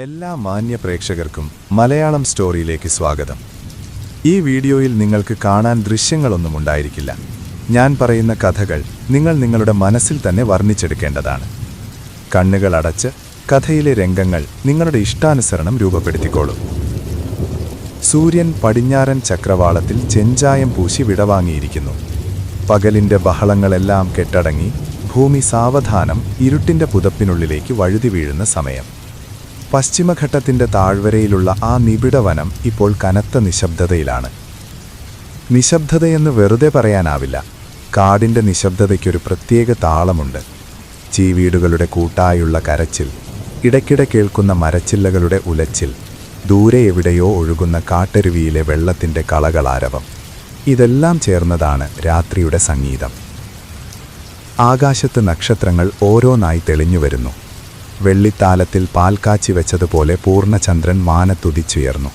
എല്ലാ മാന്യ പ്രേക്ഷകർക്കും മലയാളം സ്റ്റോറിയിലേക്ക് സ്വാഗതം. ഈ വീഡിയോയിൽ നിങ്ങൾക്ക് കാണാൻ ദൃശ്യങ്ങളൊന്നും ഉണ്ടായിരിക്കില്ല. ഞാൻ പറയുന്ന കഥകൾ നിങ്ങൾ നിങ്ങളുടെ മനസ്സിൽ തന്നെ വർണിച്ചെടുക്കേണ്ടതാണ്. കണ്ണുകൾ അടച്ച് കഥയിലെ രംഗങ്ങൾ നിങ്ങളുടെ ഇഷ്ടാനുസരണം രൂപപ്പെടുത്തിക്കോളൂ. സൂര്യൻ പടിഞ്ഞാറൻ ചക്രവാളത്തിൽ ചെഞ്ചായം പൂശി വിടവാങ്ങിയിരിക്കുന്നു. പകലിന്റെ ബഹളങ്ങളെല്ലാം കെട്ടടങ്ങി ഭൂമി സാവധാനം ഇരുട്ടിന്റെ പുതപ്പിനുള്ളിലേക്ക് വഴുതി വീഴുന്ന സമയം. പശ്ചിമഘട്ടത്തിന്റെ താഴ്വരയിലുള്ള ആ നിബിഡ വനം ഇപ്പോൾ കനത്ത നിശബ്ദതയിലാണ്. നിശബ്ദതയെന്ന് വെറുതെ പറയാനാവില്ല. കാടിന്റെ നിശബ്ദതയ്ക്കൊരു പ്രത്യേക താളമുണ്ട്. ചീവീടുകളുടെ കൂട്ടായുള്ള കരച്ചിൽ ഇടയ്ക്കിടെ കേൾക്കുന്ന മരച്ചില്ലകളുടെ ഉലച്ചിൽ ദൂരെ എവിടെയോ ഒഴുകുന്ന കാട്ടരുവിയിലെ വെള്ളത്തിന്റെ കളകളാരവം. ഇതെല്ലാം ചേർന്നതാണ് രാത്രിയുടെ സംഗീതം. ആകാശത്ത് നക്ഷത്രങ്ങൾ ഓരോന്നായി തെളിഞ്ഞു വരുന്നു. വെള്ളിത്താലത്തിൽ പാൽക്കാച്ചി കാച്ചി വെച്ചതുപോലെ പൂർണചന്ദ്രൻ മാനത്തുതിച്ചുയർന്നു.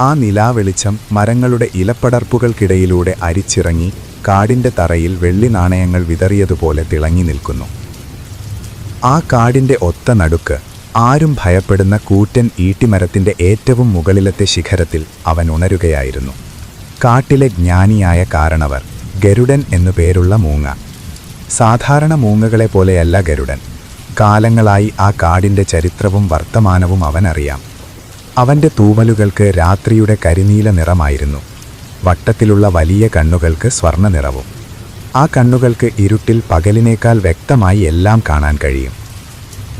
ആ നിലാവെളിച്ചം മരങ്ങളുടെ ഇലപ്പടർപ്പുകൾക്കിടയിലൂടെ അരിച്ചിറങ്ങി കാടിന്റെ തറയിൽ വെള്ളി നാണയങ്ങൾ വിതറിയതുപോലെ തിളങ്ങി നിൽക്കുന്നു. ആ കാടിന്റെ ഒത്ത നടുക്ക് ആരും ഭയപ്പെടുന്ന കൂറ്റൻ ഈട്ടിമരത്തിന്റെ ഏറ്റവും മുകളിലത്തെ ശിഖരത്തിൽ അവൻ ഉണരുകയായിരുന്നു. കാട്ടിലെ ജ്ഞാനിയായ കാരണവർ ഗരുഡൻ എന്നു പേരുള്ള മൂങ്ങ. സാധാരണ മൂങ്ങകളെ പോലെയല്ല ഗരുഡൻ. കാലങ്ങളായി ആ കാടിന്റെ ചരിത്രവും വർത്തമാനവും അവനറിയാം. അവന്റെ തൂവലുകൾക്ക് രാത്രിയുടെ കരിനീല നിറമായിരുന്നു. വട്ടത്തിലുള്ള വലിയ കണ്ണുകൾക്ക് സ്വർണ നിറവും ആ കണ്ണുകൾക്ക് ഇരുട്ടിൽ പകലിനേക്കാൾ വ്യക്തമായി എല്ലാം കാണാൻ കഴിയും.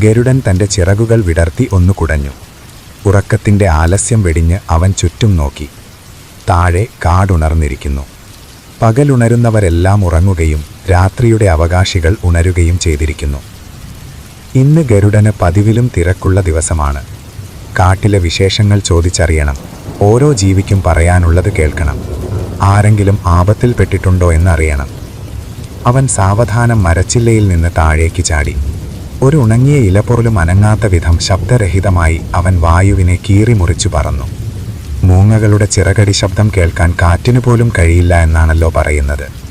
ഗരുഡൻ തന്റെ ചിറകുകൾ വിടർത്തി ഒന്നു കുടഞ്ഞു. ഉറക്കത്തിന്റെ ആലസ്യം വെടിഞ്ഞ് അവൻ ചുറ്റും നോക്കി. താഴെ കാടുണർന്നിരിക്കുന്നു. പകലുണരുന്നവരെല്ലാം ഉറങ്ങുകയും രാത്രിയുടെ അവകാശികൾ ഉണരുകയും ചെയ്തിരിക്കുന്നു. ഇന്ന് ഗരുഡന് പതിവിലും തിരക്കുള്ള ദിവസമാണ്. കാട്ടിലെ വിശേഷങ്ങൾ ചോദിച്ചറിയണം. ഓരോ ജീവിക്കും പറയാനുള്ളത് കേൾക്കണം. ആരെങ്കിലും ആപത്തിൽപ്പെട്ടിട്ടുണ്ടോ എന്നറിയണം. അവൻ സാവധാനം മരച്ചില്ലയിൽ നിന്ന് താഴേക്ക് ചാടി. ഒരു ഉണങ്ങിയ ഇലപ്പൊറലും അനങ്ങാത്ത വിധം ശബ്ദരഹിതമായി അവൻ വായുവിനെ കീറിമുറിച്ചു പറന്നു. മൂങ്ങകളുടെ ചിറകടി ശബ്ദം കേൾക്കാൻ കാറ്റിനു പോലും കഴിയില്ല എന്നാണല്ലോ പറയുന്നത്.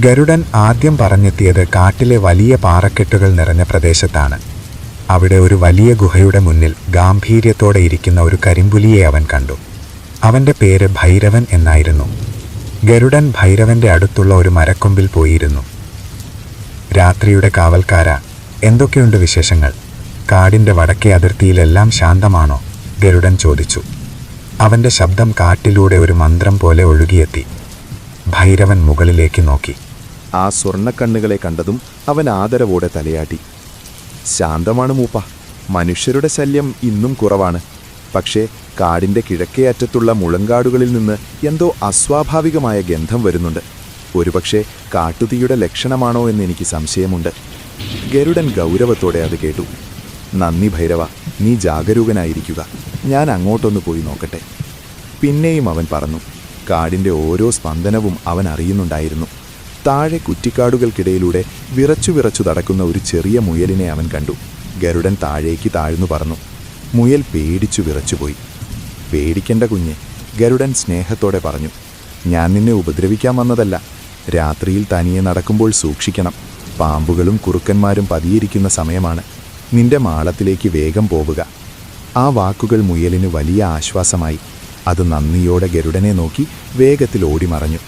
ഗരുഡൻ ആദ്യം പറഞ്ഞെത്തിയത് കാട്ടിലെ വലിയ പാറക്കെട്ടുകൾ നിറഞ്ഞ പ്രദേശത്താണ്. അവിടെ ഒരു വലിയ ഗുഹയുടെ മുന്നിൽ ഗാംഭീര്യത്തോടെ ഇരിക്കുന്ന ഒരു കരിമ്പുലിയെ അവൻ കണ്ടു. അവന്റെ പേര് ഭൈരവൻ എന്നായിരുന്നു. ഗരുഡൻ ഭൈരവന്റെ അടുത്തുള്ള ഒരു മരക്കൊമ്പിൽ പോയിരുന്നു. രാത്രിയുടെ കാവൽക്കാര എന്തൊക്കെയുണ്ട് വിശേഷങ്ങൾ? കാടിന്റെ വടക്കേ അതിർത്തിയിലെല്ലാം ശാന്തമാണോ? ഗരുഡൻ ചോദിച്ചു. അവന്റെ ശബ്ദം കാട്ടിലൂടെ ഒരു മന്ത്രം പോലെ ഒഴുകിയെത്തി. ഭൈരവൻ മുകളിലേക്ക് നോക്കി. ആ സ്വർണക്കണ്ണുകളെ കണ്ടതും അവൻ ആദരവോടെ തലയാട്ടി. ശാന്തമാണ് മൂപ്പ. മനുഷ്യരുടെ ശല്യം ഇന്നും കുറവാണ്. പക്ഷേ കാടിന്റെ കിഴക്കേ അറ്റത്തുള്ള മുളങ്കാടുകളിൽ നിന്ന് എന്തോ അസ്വാഭാവികമായ ഗന്ധം വരുന്നുണ്ട്. ഒരുപക്ഷെ കാട്ടുതീയുടെ ലക്ഷണമാണോ എന്ന് എനിക്ക് സംശയമുണ്ട്. ഗരുഡൻ ഗൗരവത്തോടെ അത് കേട്ടു. നന്ദി ഭൈരവ നീ ജാഗരൂകനായിരിക്കുക. ഞാൻ അങ്ങോട്ടൊന്ന് പോയി നോക്കട്ടെ. പിന്നെയും അവൻ പറഞ്ഞു. കാടിന്റെ ഓരോ സ്പന്ദനവും അവൻ അറിയുന്നുണ്ടായിരുന്നു. താഴെ കുറ്റിക്കാടുകൾക്കിടയിലൂടെ വിറച്ചു വിറച്ചു നടക്കുന്ന ഒരു ചെറിയ മുയലിനെ അവൻ കണ്ടു. ഗരുഡൻ താഴേക്ക് താഴ്ന്നു പറഞ്ഞു മുയൽ പേടിച്ചു വിറച്ചുപോയി. പേടിക്കേണ്ട കുഞ്ഞ് ഗരുഡൻ സ്നേഹത്തോടെ പറഞ്ഞു. ഞാൻ നിന്നെ ഉപദ്രവിക്കാൻ വന്നതല്ല. രാത്രിയിൽ തനിയെ നടക്കുമ്പോൾ സൂക്ഷിക്കണം. പാമ്പുകളും കുറുക്കന്മാരും പതിയിരിക്കുന്ന സമയമാണ്. നിന്റെ മാളത്തിലേക്ക് വേഗം പോവുക. ആ വാക്കുകൾ മുയലിന് വലിയ ആശ്വാസമായി. അത് നന്ദിയോടെ ഗരുഡനെ നോക്കി വേഗത്തിൽ ഓടിമറഞ്ഞു.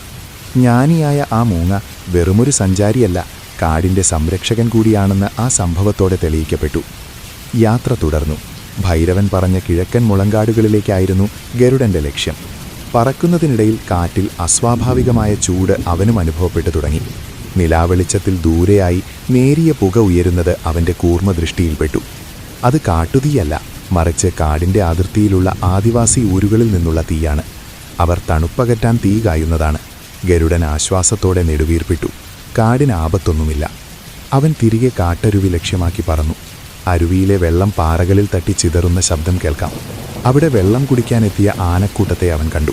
ജ്ഞാനിയായ ആ മൂങ്ങ വെറുമൊരു സഞ്ചാരിയല്ല കാടിന്റെ സംരക്ഷകൻ കൂടിയാണെന്ന് ആ സംഭവത്തോടെ തെളിയിക്കപ്പെട്ടു. യാത്ര തുടർന്നു. ഭൈരവൻ പറഞ്ഞ കിഴക്കൻ മുളങ്കാടുകളിലേക്കായിരുന്നു ഗരുഡന്റെ ലക്ഷ്യം. പറക്കുന്നതിനിടയിൽ കാറ്റിൽ അസ്വാഭാവികമായ ചൂട് അവനും അനുഭവപ്പെട്ടു തുടങ്ങി. നിലാവെളിച്ചത്തിൽ ദൂരെയായി നേരിയ പുക ഉയരുന്നത് അവന്റെ കൂർമ്മദൃഷ്ടിയിൽപ്പെട്ടു. അത് കാട്ടുതീയല്ല മറിച്ച് കാടിന്റെ അതിർത്തിയിലുള്ള ആദിവാസി ഊരുകളിൽ നിന്നുള്ള തീയാണ്. അവർ തണുപ്പകറ്റാൻ തീ കായുന്നതാണ്. ഗരുഡൻ ആശ്വാസത്തോടെ നെടുവീർപ്പിട്ടു. കാടിന് ആപത്തൊന്നുമില്ല. അവൻ തിരികെ കാട്ടരുവി ലക്ഷ്യമാക്കി പറന്നു. അരുവിയിലെ വെള്ളം പാറകളിൽ തട്ടി ചിതറുന്ന ശബ്ദം കേൾക്കാം. അവിടെ വെള്ളം കുടിക്കാനെത്തിയ ആനക്കൂട്ടത്തെ അവൻ കണ്ടു.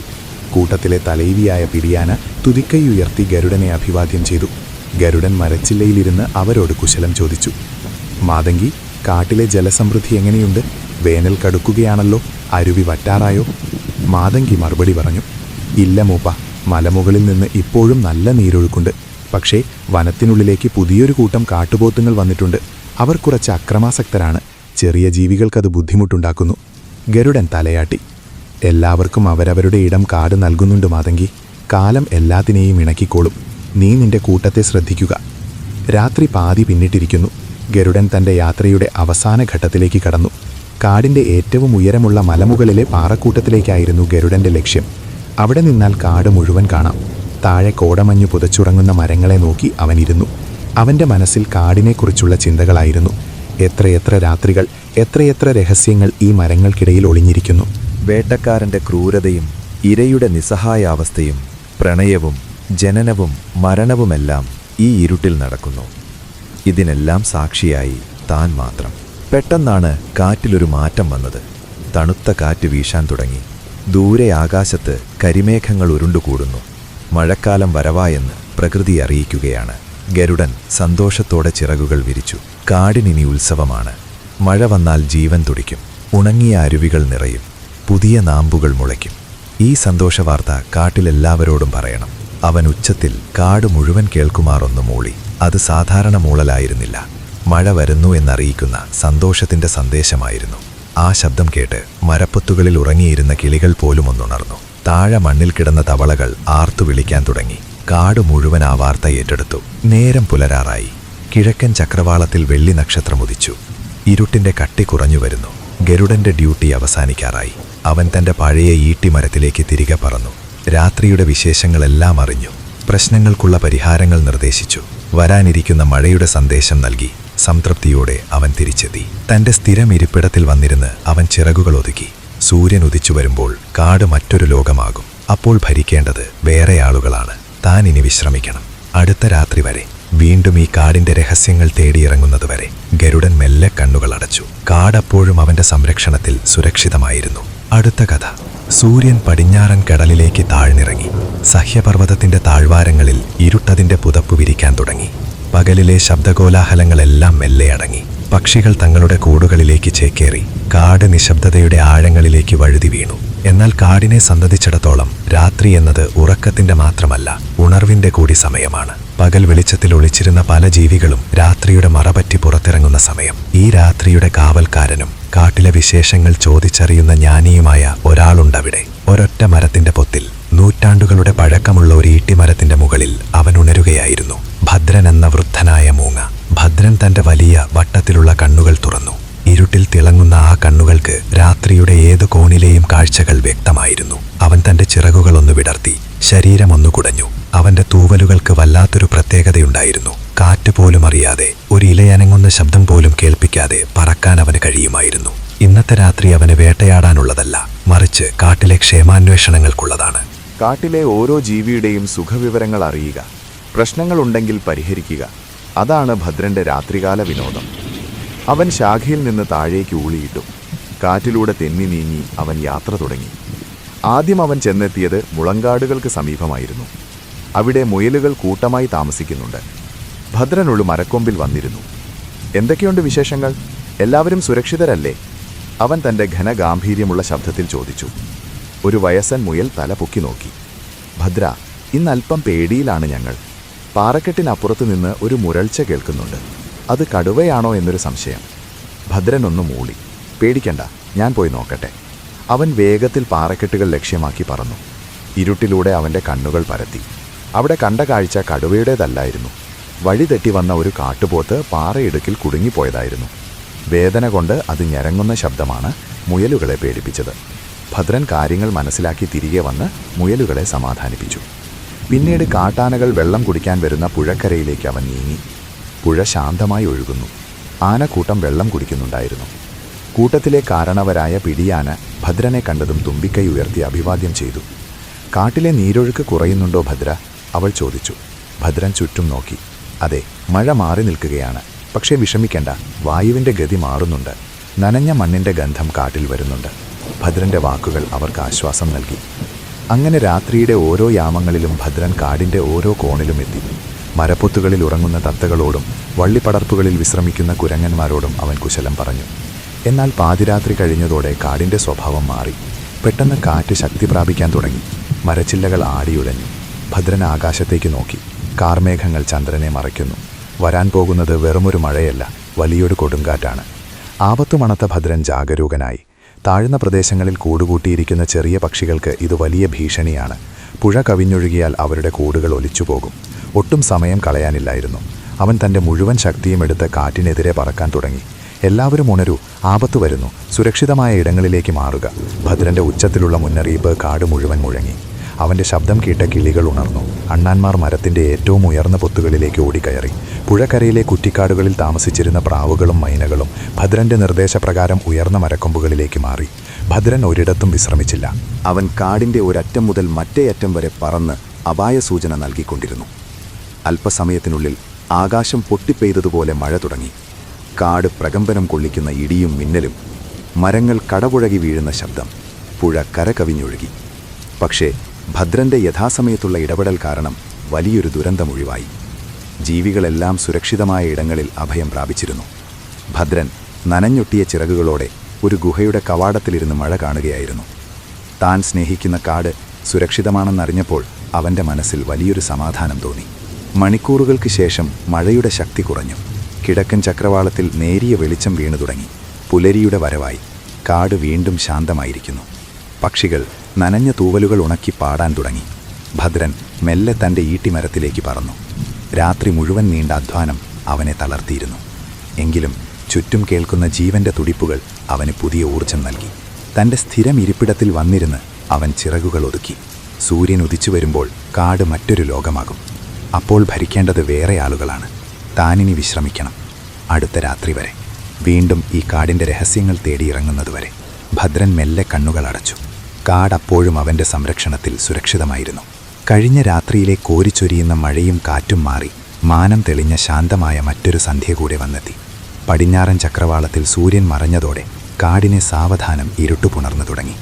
കൂട്ടത്തിലെ തലൈവിയായ പിടിയാന തുതിക്കൈ ഉയർത്തി ഗരുഡനെ അഭിവാദ്യം ചെയ്തു. ഗരുഡൻ മരച്ചില്ലയിലിരുന്ന് അവരോട് കുശലം ചോദിച്ചു. മാതങ്കി കാട്ടിലെ ജലസമൃദ്ധി എങ്ങനെയുണ്ട്? വേനൽ കടുക്കുകയാണല്ലോ. അരുവി വറ്റാറായോ? മാതങ്കി മറുപടി പറഞ്ഞു ഇല്ല മൂപ്പ. മലമുകളിൽ നിന്ന് ഇപ്പോഴും നല്ല നീരൊഴുക്കുണ്ട്. പക്ഷേ വനത്തിനുള്ളിലേക്ക് പുതിയൊരു കൂട്ടം കാട്ടുപോത്തുങ്ങൾ വന്നിട്ടുണ്ട്. അവർ കുറച്ച് അക്രമാസക്തരാണ്. ചെറിയ ജീവികൾക്കത് ബുദ്ധിമുട്ടുണ്ടാക്കുന്നു. ഗരുഡൻ തലയാട്ടി. എല്ലാവർക്കും അവരവരുടെ ഇടം കാട് നൽകുന്നുണ്ട് മാതങ്കി. കാലം എല്ലാത്തിനെയും ഇണക്കിക്കോളും. നീ നിന്റെ കൂട്ടത്തെ ശ്രദ്ധിക്കുക. രാത്രി പാതി പിന്നിട്ടിരിക്കുന്നു. ഗരുഡൻ തന്റെ യാത്രയുടെ അവസാന ഘട്ടത്തിലേക്ക് കടന്നു. കാടിന്റെ ഏറ്റവും ഉയരമുള്ള മലമുകളിലെ പാറക്കൂട്ടത്തിലേക്കായിരുന്നു ഗരുഡന്റെ ലക്ഷ്യം. അവിടെ നിന്നാൽ കാട് മുഴുവൻ കാണാം. താഴെ കോടമഞ്ഞു പുതച്ചുറങ്ങുന്ന മരങ്ങളെ നോക്കി അവനിരുന്നു അവന്റെ മനസ്സിൽ കാടിനെക്കുറിച്ചുള്ള ചിന്തകളായിരുന്നു. എത്രയെത്ര രാത്രികൾ എത്രയെത്ര രഹസ്യങ്ങൾ ഈ മരങ്ങൾക്കിടയിൽ ഒളിഞ്ഞിരിക്കുന്നു. വേട്ടക്കാരന്റെ ക്രൂരതയും ഇരയുടെ നിസ്സഹായാവസ്ഥയും പ്രണയവും ജനനവും മരണവുമെല്ലാം ഈ ഇരുട്ടിൽ നടക്കുന്നു. ഇതിനെല്ലാം സാക്ഷിയായി താൻ മാത്രം. പെട്ടെന്നാണ് കാറ്റിലൊരു മാറ്റം വന്നത്. തണുത്ത കാറ്റ് വീശാൻ തുടങ്ങി. ദൂരെ ആകാശത്ത് കരിമേഘങ്ങൾ ഉരുണ്ടുകൂടുന്നു. മഴക്കാലം വരവായെന്ന് പ്രകൃതി അറിയിക്കുകയാണ്. ഗരുഡൻ സന്തോഷത്തോടെ ചിറകുകൾ വിരിച്ചു. കാടിനിനി ഉത്സവമാണ്. മഴ വന്നാൽ ജീവൻ തുടിക്കും. ഉണങ്ങിയ അരുവികൾ നിറയും. പുതിയ നാമ്പുകൾ മുളയ്ക്കും. ഈ സന്തോഷവാർത്ത കാട്ടിലെല്ലാവരോടും പറയണം. അവൻ ഉച്ചത്തിൽ കാട് മുഴുവൻ കേൾക്കുമാറൊന്ന് മൂളി. അത് സാധാരണ മൂളലായിരുന്നില്ല. മഴ വരുന്നു എന്നറിയിക്കുന്ന സന്തോഷത്തിന്റെ സന്ദേശമായിരുന്നു. ആ ശബ്ദം കേട്ട് മരപ്പൊത്തുകളിൽ ഉറങ്ങിയിരുന്ന കിളികൾ പോലും ഒന്നുണർന്നു. താഴെ മണ്ണിൽ കിടന്ന തവളകൾ ആർത്തു വിളിക്കാൻ തുടങ്ങി. കാട് മുഴുവൻ ആ വാർത്ത ഏറ്റെടുത്തു. നേരം പുലരാറായി. കിഴക്കൻ ചക്രവാളത്തിൽ വെള്ളി നക്ഷത്രം ഉദിച്ചു. ഇരുട്ടിന്റെ കട്ടി കുറഞ്ഞു വരുന്നു. ഗരുഡന്റെ ഡ്യൂട്ടി അവസാനിക്കാറായി. അവൻ തന്റെ പഴയ ഈട്ടിമരത്തിലേക്ക് തിരികെ പറന്നു. രാത്രിയുടെ വിശേഷങ്ങളെല്ലാം അറിഞ്ഞു. പ്രശ്നങ്ങൾക്കുള്ള പരിഹാരങ്ങൾ നിർദ്ദേശിച്ചു. വരാനിരിക്കുന്ന മഴയുടെ സന്ദേശം നൽകി. സംതൃപ്തിയോടെ അവൻ തിരിച്ചെത്തി. തന്റെ സ്ഥിരം ഇരിപ്പിടത്തിൽ വന്നിരുന്ന് അവൻ ചിറകുകൾ ഒതുക്കി. സൂര്യൻ ഉദിച്ചു വരുമ്പോൾ കാട് മറ്റൊരു ലോകമാകും. അപ്പോൾ ഭരിക്കേണ്ടത് വേറെ ആളുകളാണ് താൻ ഇനി വിശ്രമിക്കണം. അടുത്ത രാത്രി വരെ. വീണ്ടും ഈ കാടിന്റെ രഹസ്യങ്ങൾ തേടിയിറങ്ങുന്നതുവരെ ഗരുഡൻ മെല്ലെ കണ്ണുകൾ അടച്ചു. കാടപ്പോഴും അവന്റെ സംരക്ഷണത്തിൽ സുരക്ഷിതമായിരുന്നു. അടുത്ത കഥ. സൂര്യൻ പടിഞ്ഞാറൻ കടലിലേക്ക് താഴ്ന്നിറങ്ങി. സഹ്യപർവതത്തിന്റെ താഴ്വാരങ്ങളിൽ ഇരുട്ടതിന്റെ പുതപ്പ് വിരിക്കാൻ തുടങ്ങി. പകലിലെ ശബ്ദകോലാഹലങ്ങളെല്ലാം മെല്ലെ അടങ്ങി. പക്ഷികൾ തങ്ങളുടെ കൂടുകളിലേക്ക് ചേക്കേറി. കാട് നിശബ്ദതയുടെ ആഴങ്ങളിലേക്ക് വഴുതി വീണു. എന്നാൽ കാടിനെ സന്തതിച്ചിടത്തോളം രാത്രി എന്നത് ഉറക്കത്തിന്റെ മാത്രമല്ല ഉണർവിന്റെ കൂടി സമയമാണ്. പകൽ വെളിച്ചത്തിൽ ഒളിച്ചിരുന്ന പല ജീവികളും രാത്രിയുടെ മറപറ്റി പുറത്തിറങ്ങുന്ന സമയം. ഈ രാത്രിയുടെ കാവൽക്കാരനും കാട്ടിലെ വിശേഷങ്ങൾ ചോദിച്ചറിയുന്ന ജ്ഞാനിയുമായ ഒരാളുണ്ടവിടെ. ഒരൊറ്റ മരത്തിന്റെ പൊത്തിൽ നൂറ്റാണ്ടുകളുടെ പഴക്കമുള്ള ഒരു ഈട്ടിമരത്തിന്റെ മുകളിൽ അവൻ ഉണരുകയായിരുന്നു. ഭദ്രൻ എന്ന വൃദ്ധനായ മൂങ്ങ. ഭദ്രൻ തന്റെ വലിയ വട്ടത്തിലുള്ള കണ്ണുകൾ തുറന്നു. ഇരുട്ടിൽ തിളങ്ങുന്ന ആ കണ്ണുകൾക്ക് രാത്രിയുടെ ഏത് കോണിലെയും കാഴ്ചകൾ വ്യക്തമായിരുന്നു. അവൻ തന്റെ ചിറകുകളൊന്നു വിടർത്തി ശരീരമൊന്നു കുടഞ്ഞു. അവന്റെ തൂവലുകൾക്ക് വല്ലാത്തൊരു പ്രത്യേകതയുണ്ടായിരുന്നു. കാറ്റ് പോലും അറിയാതെ ഒരു ഇലയനങ്ങുന്ന ശബ്ദം പോലും കേൾപ്പിക്കാതെ പറക്കാൻ അവന് കഴിയുമായിരുന്നു. ഇന്നത്തെ രാത്രി അവന് വേട്ടയാടാനുള്ളതല്ല മറിച്ച് കാട്ടിലെ ക്ഷേമാന്വേഷണങ്ങൾക്കുള്ളതാണ്. കാട്ടിലെ ഓരോ ജീവിയുടെയും സുഖവിവരങ്ങൾ അറിയുക പ്രശ്നങ്ങളുണ്ടെങ്കിൽ പരിഹരിക്കുക അതാണ് ഭദ്രന്റെ രാത്രികാല വിനോദം. അവൻ ശാഖയിൽ നിന്ന് താഴേക്ക് ഊളിയിട്ടു. കാറ്റിലൂടെ തെന്നി നീങ്ങി അവൻ യാത്ര തുടങ്ങി. ആദ്യം അവൻ ചെന്നെത്തിയത് മുളങ്കാടുകൾക്ക് സമീപമായിരുന്നു. അവിടെ മുയലുകൾ കൂട്ടമായി താമസിക്കുന്നുണ്ട്. ഭദ്രനുള്ളു മരക്കൊമ്പിൽ വന്നിരുന്നു. എന്തൊക്കെയുണ്ട് വിശേഷങ്ങൾ? എല്ലാവരും സുരക്ഷിതരല്ലേ? അവൻ തന്റെ ഘനഗാംഭീര്യമുള്ള ശബ്ദത്തിൽ ചോദിച്ചു. ഒരു വയസ്സൻ മുയൽ തല പൊക്കി നോക്കി. ഭദ്ര ഇന്നൽപ്പം പേടിയിലാണ് ഞങ്ങൾ. പാറക്കെട്ടിനപ്പുറത്തു നിന്ന് ഒരു മുരൾച്ച കേൾക്കുന്നുണ്ട്. അത് കടുവയാണോ എന്നൊരു സംശയം. ഭദ്രൻ ഒന്ന് മൂളി. പേടിക്കണ്ട ഞാൻ പോയി നോക്കട്ടെ. അവൻ വേഗത്തിൽ പാറക്കെട്ടുകൾ ലക്ഷ്യമാക്കി പറന്നു. ഇരുട്ടിലൂടെ അവന്റെ കണ്ണുകൾ പരത്തി. അവിടെ കണ്ട കാഴ്ച കടുവയുടേതല്ലായിരുന്നു. വഴി തെറ്റി വന്ന ഒരു കാട്ടുപോത്ത് പാറയിടുക്കിൽ കുടുങ്ങിപ്പോയതായിരുന്നു. വേദന കൊണ്ട് അത് ഞരങ്ങുന്ന ശബ്ദമാണ് മുയലുകളെ പേടിപ്പിച്ചത്. ഭദ്രൻ കാര്യങ്ങൾ മനസ്സിലാക്കി തിരികെ വന്ന് മുയലുകളെ സമാധാനിപ്പിച്ചു. പിന്നീട് കാട്ടാനകൾ വെള്ളം കുടിക്കാൻ വരുന്ന പുഴക്കരയിലേക്ക് അവൻ നീങ്ങി. പുഴ ശാന്തമായി ഒഴുകുന്നു. ആനക്കൂട്ടം വെള്ളം കുടിക്കുന്നുണ്ടായിരുന്നു. കൂട്ടത്തിലെ കാരണവരായ പിടിയാന ഭദ്രനെ കണ്ടതും തുമ്പിക്കൈ ഉയർത്തി അഭിവാദ്യം ചെയ്തു. കാട്ടിലെ നീരൊഴുക്ക് കുറയുന്നുണ്ടോ ഭദ്ര? അവൾ ചോദിച്ചു. ഭദ്രൻ ചുറ്റും നോക്കി. അതെ മഴ മാറി നിൽക്കുകയാണ്. പക്ഷേ വിഷമിക്കേണ്ട വായുവിന്റെ ഗതി മാറുന്നുണ്ട്. നനഞ്ഞ മണ്ണിന്റെ ഗന്ധം കാട്ടിൽ വരുന്നുണ്ട്. ഭദ്രന്റെ വാക്കുകൾ അവർക്ക് ആശ്വാസം നൽകി. അങ്ങനെ രാത്രിയുടെ ഓരോ യാമങ്ങളിലും ഭദ്രൻ കാടിന്റെ ഓരോ കോണിലും എത്തി. മരപ്പൊത്തുകളിൽ ഉറങ്ങുന്ന തത്തകളോടും വള്ളിപ്പടർപ്പുകളിൽ വിശ്രമിക്കുന്ന കുരങ്ങന്മാരോടും അവൻ കുശലം പറഞ്ഞു. എന്നാൽ പാതിരാത്രി കഴിഞ്ഞതോടെ കാടിന്റെ സ്വഭാവം മാറി. പെട്ടെന്ന് കാറ്റ് ശക്തി പ്രാപിക്കാൻ തുടങ്ങി. മരച്ചില്ലകൾ ആടിയുലഞ്ഞു ഭദ്രൻ ആകാശത്തേക്ക് നോക്കി. കാർമേഘങ്ങൾ ചന്ദ്രനെ മറയ്ക്കുന്നു. വരാൻ പോകുന്നത് വെറുമൊരു മഴയല്ല വലിയൊരു കൊടുങ്കാറ്റാണ്. ആപത്തുമണത്ത ഭദ്രൻ ജാഗരൂകനായി. താഴ്ന്ന പ്രദേശങ്ങളിൽ കൂടുകൂട്ടിയിരിക്കുന്ന ചെറിയ പക്ഷികൾക്ക് ഇത് വലിയ ഭീഷണിയാണ്. പുഴ കവിഞ്ഞൊഴുകിയാൽ അവരുടെ കൂടുകൾ ഒലിച്ചുപോകും. ഒട്ടും സമയം കളയാനില്ലായിരുന്നു. അവൻ തന്റെ മുഴുവൻ ശക്തിയും എടുത്ത് കാറ്റിനെതിരെ പറക്കാൻ തുടങ്ങി. എല്ലാവരും ഉണരൂ ആപത്തു വരുന്നു സുരക്ഷിതമായ ഇടങ്ങളിലേക്ക് മാറുക. ഭദ്രന്റെ ഉച്ചത്തിലുള്ള മുന്നറിയിപ്പ് കാട് മുഴുവൻ മുഴങ്ങി. അവന്റെ ശബ്ദം കേട്ട കിളികൾ ഉണർന്നു. അണ്ണാന്മാർ മരത്തിന്റെ ഏറ്റവും ഉയർന്ന പൊത്തുകളിലേക്ക് ഓടിക്കയറി. പുഴക്കരയിലെ കുറ്റിക്കാടുകളിൽ താമസിച്ചിരുന്ന പ്രാവുകളും മൈനകളും ഭദ്രന്റെ നിർദ്ദേശപ്രകാരം ഉയർന്ന മരക്കൊമ്പുകളിലേക്ക് മാറി. ഭദ്രൻ ഒരിടത്തും വിശ്രമിച്ചില്ല. അവൻ കാടിന്റെ ഒരറ്റം മുതൽ മറ്റേ അറ്റം വരെ പറന്ന് അപായ സൂചന നൽകിക്കൊണ്ടിരുന്നു. അല്പസമയത്തിനുള്ളിൽ ആകാശം പൊട്ടിപ്പെയ്തതുപോലെ മഴ തുടങ്ങി. കാട് പ്രകമ്പനം കൊള്ളിക്കുന്ന ഇടിയും മിന്നലും മരങ്ങൾ കടപുഴകി വീഴുന്ന ശബ്ദം പുഴ കരകവിഞ്ഞൊഴുകി. പക്ഷേ ഭദ്രന്റെ യഥാസമയത്തുള്ള ഇടപെടൽ കാരണം വലിയൊരു ദുരന്തമൊഴിവായി ജീവികളെല്ലാം സുരക്ഷിതമായ ഇടങ്ങളിൽ അഭയം പ്രാപിച്ചിരുന്നു. ഭദ്രൻ നനഞ്ഞൊട്ടിയ ചിറകുകളോടെ ഒരു ഗുഹയുടെ കവാടത്തിലിരുന്ന് മഴ കാണുകയായിരുന്നു. താൻ സ്നേഹിക്കുന്ന കാട് സുരക്ഷിതമാണെന്നറിഞ്ഞപ്പോൾ അവന്റെ മനസ്സിൽ വലിയൊരു സമാധാനം തോന്നി. മണിക്കൂറുകൾക്ക് ശേഷം മഴയുടെ ശക്തി കുറഞ്ഞു. കിഴക്കൻ ചക്രവാളത്തിൽ നേരിയ വെളിച്ചം വീണു തുടങ്ങി. പുലരിയുടെ വരവായി. കാട് വീണ്ടും ശാന്തമായിരിക്കുന്നു. പക്ഷികൾ നനഞ്ഞ തൂവലുകൾ ഉണക്കി പാടാൻ തുടങ്ങി. ഭദ്രൻ മെല്ലെ തന്റെ ഈട്ടിമരത്തിലേക്ക് പറന്നു. രാത്രി മുഴുവൻ നീണ്ട അധ്വാനം അവനെ തളർത്തിയിരുന്നു. എങ്കിലും ചുറ്റും കേൾക്കുന്ന ജീവന്റെ തുടിപ്പുകൾ അവന് പുതിയ ഊർജം നൽകി. തന്റെ സ്ഥിരം ഇരിപ്പിടത്തിൽ വന്നിരുന്ന് അവൻ ചിറകുകൾ ഒതുക്കി. സൂര്യൻ ഉദിച്ചു വരുമ്പോൾ കാട് മറ്റൊരു ലോകമാകും. അപ്പോൾ ഭരിക്കേണ്ടത് വേറെ ആളുകളാണ്. താനിനി വിശ്രമിക്കണം. അടുത്ത രാത്രി വരെ. വീണ്ടും ഈ കാടിന്റെ രഹസ്യങ്ങൾ തേടിയിറങ്ങുന്നതുവരെ ഭദ്രൻ മെല്ലെ കണ്ണുകൾ അടച്ചു. കാട് അപ്പോഴും അവന്റെ സംരക്ഷണത്തിൽ സുരക്ഷിതമായിരുന്നു. കഴിഞ്ഞ രാത്രിയിലെ കോരിച്ചൊരിയുന്ന മഴയും കാറ്റും മാറി മാനം തെളിഞ്ഞ ശാന്തമായ മറ്റൊരു സന്ധ്യ കൂടെ വന്നെത്തി. പടിഞ്ഞാറൻ ചക്രവാളത്തിൽ സൂര്യൻ മറഞ്ഞതോടെ കാടിനെ സാവധാനം ഇരുട്ടു പുണർന്നു തുടങ്ങി.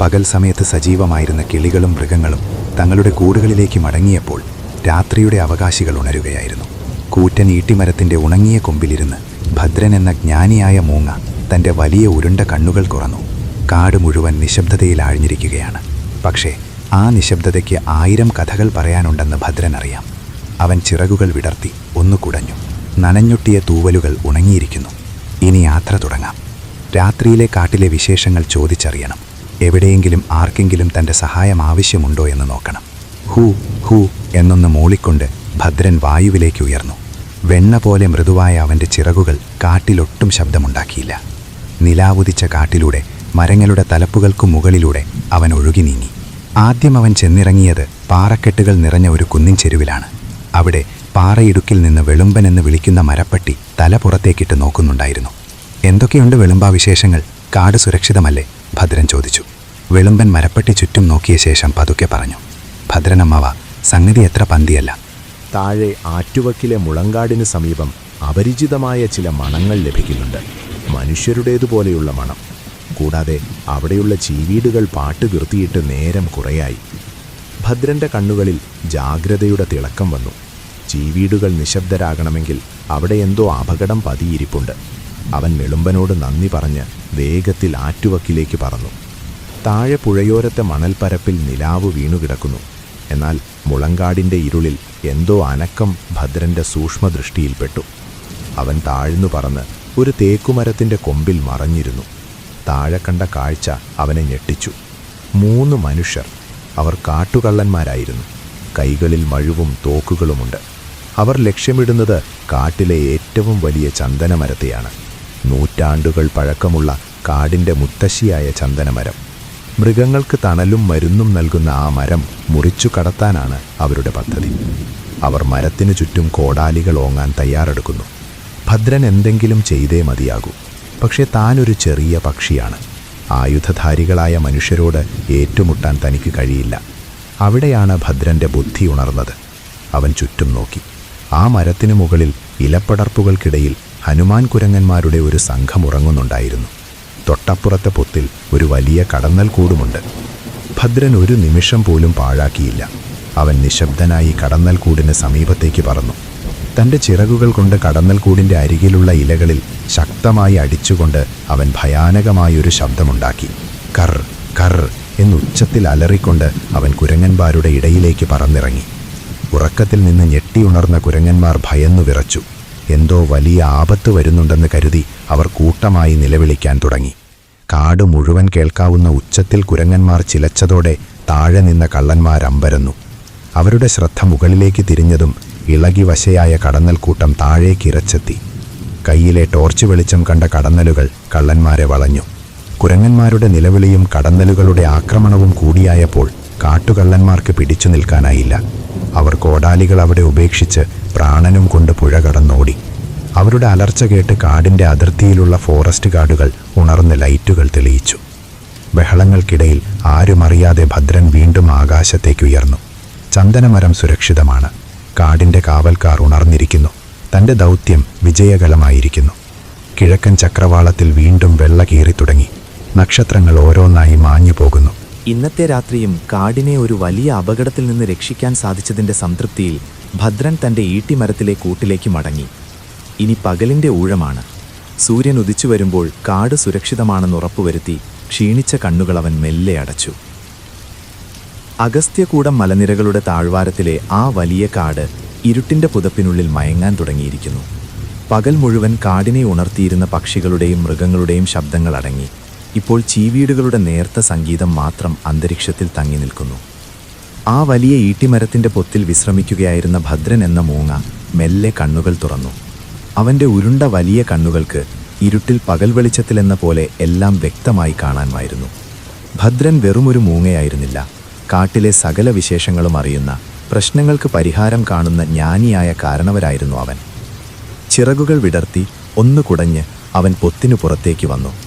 പകൽ സമയത്ത് സജീവമായിരുന്ന കിളികളും മൃഗങ്ങളും തങ്ങളുടെ കൂടുകളിലേക്ക് മടങ്ങിയപ്പോൾ രാത്രിയുടെ അവകാശികൾ ഉണരുകയായിരുന്നു. കൂറ്റൻ ഈട്ടിമരത്തിന്റെ ഉണങ്ങിയ കൊമ്പിലിരുന്ന് ഭദ്രൻ എന്ന ജ്ഞാനിയായ മൂങ്ങ തന്റെ വലിയ ഉരുണ്ട കണ്ണുകൾ തുറന്നു. കാട് മുഴുവൻ നിശബ്ദതയിൽ ആഴ്ന്നിരിക്കുകയാണ്. പക്ഷേ ആ നിശബ്ദതയ്ക്ക് ആയിരം കഥകൾ പറയാനുണ്ടെന്ന് ഭദ്രൻ അറിയാം അവൻ ചിറകുകൾ വിടർത്തി ഒന്നു കുടഞ്ഞു. നനഞ്ഞൊട്ടിയ തൂവലുകൾ ഉണങ്ങിയിരിക്കുന്നു. ഇനി യാത്ര തുടങ്ങാം. രാത്രിയിലെ കാട്ടിലെ വിശേഷങ്ങൾ ചോദിച്ചറിയണം. എവിടെയെങ്കിലും ആർക്കെങ്കിലും തന്റെ സഹായം ആവശ്യമുണ്ടോ എന്ന് നോക്കണം. ഹൂ ഹൂ എന്നൊന്ന് മൂളിക്കൊണ്ട് ഭദ്രൻ വായുവിലേക്ക് ഉയർന്നു. വെണ്ണ പോലെ മൃദുവായ അവന്റെ ചിറകുകൾ കാട്ടിലൊട്ടും ശബ്ദമുണ്ടാക്കിയില്ല. നിലാവുദിച്ച കാട്ടിലൂടെ മരങ്ങളുടെ തലപ്പുകൾക്കു മുകളിലൂടെ അവൻ ഒഴുകി നീങ്ങി. ആദ്യം അവൻ ചെന്നിറങ്ങിയത് പാറക്കെട്ടുകൾ നിറഞ്ഞ ഒരു കുന്നിൻ ചെരുവിലാണ്. അവിടെ പാറയിടുക്കിൽ നിന്ന് വെളുമ്പൻ എന്ന് വിളിക്കുന്ന മരപ്പട്ടി തല പുറത്തേക്കിട്ട് നോക്കുന്നുണ്ടായിരുന്നു. എന്തൊക്കെയുണ്ട് വെളുമ്പാ വിശേഷങ്ങൾ? കാട് സുരക്ഷിതമല്ലേ? ഭദ്രൻ ചോദിച്ചു. വെളുമ്പൻ മരപ്പട്ടി ചുറ്റും നോക്കിയ ശേഷം പതുക്കെ പറഞ്ഞു. ഭദ്രനമ്മവ സംഗതി എത്ര പന്തിയല്ല. താഴെ ആറ്റുവക്കിലെ മുളങ്കാടിന് സമീപം അപരിചിതമായ ചില മണങ്ങൾ ലഭിക്കുന്നുണ്ട്. മനുഷ്യരുടേതുപോലെയുള്ള മണം. കൂടാതെ അവിടെയുള്ള ചീവീടുകൾ പാട്ട് നിർത്തിയിട്ട് നേരം കുറയായി. ഭദ്രന്റെ കണ്ണുകളിൽ ജാഗ്രതയുടെ തിളക്കം വന്നു. ചീവീടുകൾ നിശബ്ദരാകണമെങ്കിൽ അവിടെ എന്തോ അപകടം പതിയിരിപ്പുണ്ട്. അവൻ വെളുമ്പനോട് നന്ദി പറഞ്ഞ് വേഗത്തിൽ ആറ്റുവക്കിലേക്ക് പറന്നു. താഴെ പുഴയോരത്തെ മണൽപ്പരപ്പിൽ നിലാവ് വീണുകിടക്കുന്നു. എന്നാൽ മുളങ്കാടിന്റെ ഇരുളിൽ എന്തോ അനക്കം ഭദ്രന്റെ സൂക്ഷ്മദൃഷ്ടിയിൽപ്പെട്ടു. അവൻ താഴ്ന്നു പറന്ന് ഒരു തേക്കുമരത്തിന്റെ കൊമ്പിൽ മറഞ്ഞിരുന്നു. താഴെ കണ്ട കാഴ്ച അവനെ ഞെട്ടിച്ചു. മൂന്ന് മനുഷ്യർ അവർ കാട്ടുകള്ളന്മാരായിരുന്നു. കൈകളിൽ മഴുവും തോക്കുകളുമുണ്ട്. അവർ ലക്ഷ്യമിടുന്നത് കാട്ടിലെ ഏറ്റവും വലിയ ചന്ദനമരത്തെയാണ്. നൂറ്റാണ്ടുകൾ പഴക്കമുള്ള കാടിന്റെ മുത്തശ്ശിയായ ചന്ദനമരം. മൃഗങ്ങൾക്ക് തണലും മരുന്നും നൽകുന്ന ആ മരം മുറിച്ചു കടത്താനാണ് അവരുടെ പദ്ധതി. അവർ മരത്തിനു ചുറ്റും കോടാലികൾ ഓങ്ങാൻ തയ്യാറെടുക്കുന്നു. ഭദ്രൻ എന്തെങ്കിലും ചെയ്തേ മതിയാകൂ. പക്ഷേ താനൊരു ചെറിയ പക്ഷിയാണ്. ആയുധധാരികളായ മനുഷ്യരോട് ഏറ്റുമുട്ടാൻ തനിക്ക് കഴിയില്ല. അവിടെയാണ് ഭദ്രന്റെ ബുദ്ധി ഉണർന്നത്. അവൻ ചുറ്റും നോക്കി. ആ മരത്തിനു മുകളിൽ ഇലപ്പടർപ്പുകൾക്കിടയിൽ ഹനുമാൻ കുരങ്ങന്മാരുടെ ഒരു സംഘം ഉറങ്ങുന്നുണ്ടായിരുന്നു. തൊട്ടപ്പുറത്തെ പൊത്തിൽ ഒരു വലിയ കടന്നൽ കൂടുമുണ്ട്. ഭദ്രൻ ഒരു നിമിഷം പോലും പാഴാക്കിയില്ല. അവൻ നിശബ്ദനായി കടന്നൽ കൂടിന് സമീപത്തേക്ക് പറന്നു. തന്റെ ചിറകുകൾ കൊണ്ട് കടന്നൽ കൂടിന്റെ അരികിലുള്ള ഇലകളിൽ ശക്തമായി അടിച്ചുകൊണ്ട് അവൻ ഭയാനകമായൊരു ശബ്ദമുണ്ടാക്കി. കർ കർ എന്ന് ഉച്ചത്തിൽ അലറിക്കൊണ്ട് അവൻ കുരങ്ങന്മാരുടെ ഇടയിലേക്ക് പറന്നിറങ്ങി. ഉറക്കത്തിൽ നിന്ന് ഞെട്ടിയുണർന്ന കുരങ്ങന്മാർ ഭയന്നു വിറച്ചു. എന്തോ വലിയ ആപത്ത് വരുന്നുണ്ടെന്ന് കരുതി അവർ കൂട്ടമായി നിലവിളിക്കാൻ തുടങ്ങി. കാട് മുഴുവൻ കേൾക്കാവുന്ന ഉച്ചത്തിൽ കുരങ്ങന്മാർ ചിലച്ചതോടെ താഴെ നിന്ന കള്ളന്മാരമ്പരന്നു അവരുടെ ശ്രദ്ധ മുകളിലേക്ക് തിരിഞ്ഞതും ഇളകി വശയായ കടന്നൽക്കൂട്ടം താഴേക്കിരച്ചെത്തി കയ്യിലെ ടോർച്ച് വെളിച്ചം കണ്ട കടന്നലുകൾ കള്ളന്മാരെ വളഞ്ഞു. കുരങ്ങന്മാരുടെ നിലവിളിയും കടന്നലുകളുടെ ആക്രമണവും കൂടിയായപ്പോൾ കാട്ടുകള്ളന്മാർക്ക് പിടിച്ചു നിൽക്കാനായില്ല. അവർ കോടാലികൾ അവിടെ ഉപേക്ഷിച്ച് പ്രാണനും കൊണ്ട് പുഴ കടന്നോടി. അവരുടെ അലർച്ച കേട്ട് കാടിന്റെ അതിർത്തിയിലുള്ള ഫോറസ്റ്റ് ഗാർഡുകൾ ഉണർന്ന് ലൈറ്റുകൾ തെളിയിച്ചു. ബഹളങ്ങൾക്കിടയിൽ ആരുമറിയാതെ ഭദ്രൻ വീണ്ടും ആകാശത്തേക്ക് ഉയർന്നു. ചന്ദനമരം സുരക്ഷിതമാണ്. കാടിന്റെ കാവൽക്കാർ ഉണർന്നിരിക്കുന്നു. തന്റെ ദൗത്യം വിജയകലമായിരിക്കുന്നു കിഴക്കൻ ചക്രവാളത്തിൽ വീണ്ടും വെള്ള കീറിത്തുടങ്ങി. നക്ഷത്രങ്ങൾ ഓരോന്നായി മാഞ്ഞു പോകുന്നു ഇന്നത്തെ രാത്രിയും കാടിനെ ഒരു വലിയ അപകടത്തിൽ നിന്ന് രക്ഷിക്കാൻ സാധിച്ചതിന്റെ സംതൃപ്തിയിൽ ഭദ്രൻ തന്റെ ഈട്ടിമരത്തിലെ കൂട്ടിലേക്ക് മടങ്ങി. ഇനി പകലിന്റെ ഊഴമാണ്. സൂര്യൻ ഉദിച്ചു വരുമ്പോൾ കാട് സുരക്ഷിതമാണെന്ന് ഉറപ്പുവരുത്തി ക്ഷീണിച്ച കണ്ണുകൾ അവൻ മെല്ലെ അടച്ചു. അഗസ്ത്യകൂടം മലനിരകളുടെ താഴ്വാരത്തിലെ ആ വലിയ കാട് ഇരുട്ടിന്റെ പുതപ്പിനുള്ളിൽ മയങ്ങാൻ തുടങ്ങിയിരിക്കുന്നു. പകൽ മുഴുവൻ കാടിനെ ഉണർത്തിയിരുന്ന പക്ഷികളുടെയും മൃഗങ്ങളുടെയും ശബ്ദങ്ങൾ അടങ്ങി. ഇപ്പോൾ ചീവീടുകളുടെ നേർത്ത സംഗീതം മാത്രം അന്തരീക്ഷത്തിൽ തങ്ങി നിൽക്കുന്നു. ആ വലിയ ഈട്ടിമരത്തിന്റെ പൊത്തിൽ വിശ്രമിക്കുകയായിരുന്ന ഭദ്രൻ എന്ന മൂങ്ങ മെല്ലെ കണ്ണുകൾ തുറന്നു. അവന്റെ ഉരുണ്ട വലിയ കണ്ണുകൾക്ക് ഇരുട്ടിൽ പകൽ വെളിച്ചത്തിലെന്ന പോലെ എല്ലാം വ്യക്തമായി കാണാമായിരുന്നു ഭദ്രൻ വെറുമൊരു മൂങ്ങയായിരുന്നില്ല. കാട്ടിലെ സകല വിശേഷങ്ങളും അറിയുന്ന പ്രശ്നങ്ങൾക്ക് പരിഹാരം കാണുന്ന ജ്ഞാനിയായ കാരണവരായിരുന്നു അവൻ. ചിറകുകൾ വിടർത്തി ഒന്ന് കുടഞ്ഞ് അവൻ പൊത്തിനു പുറത്തേക്ക് വന്നു.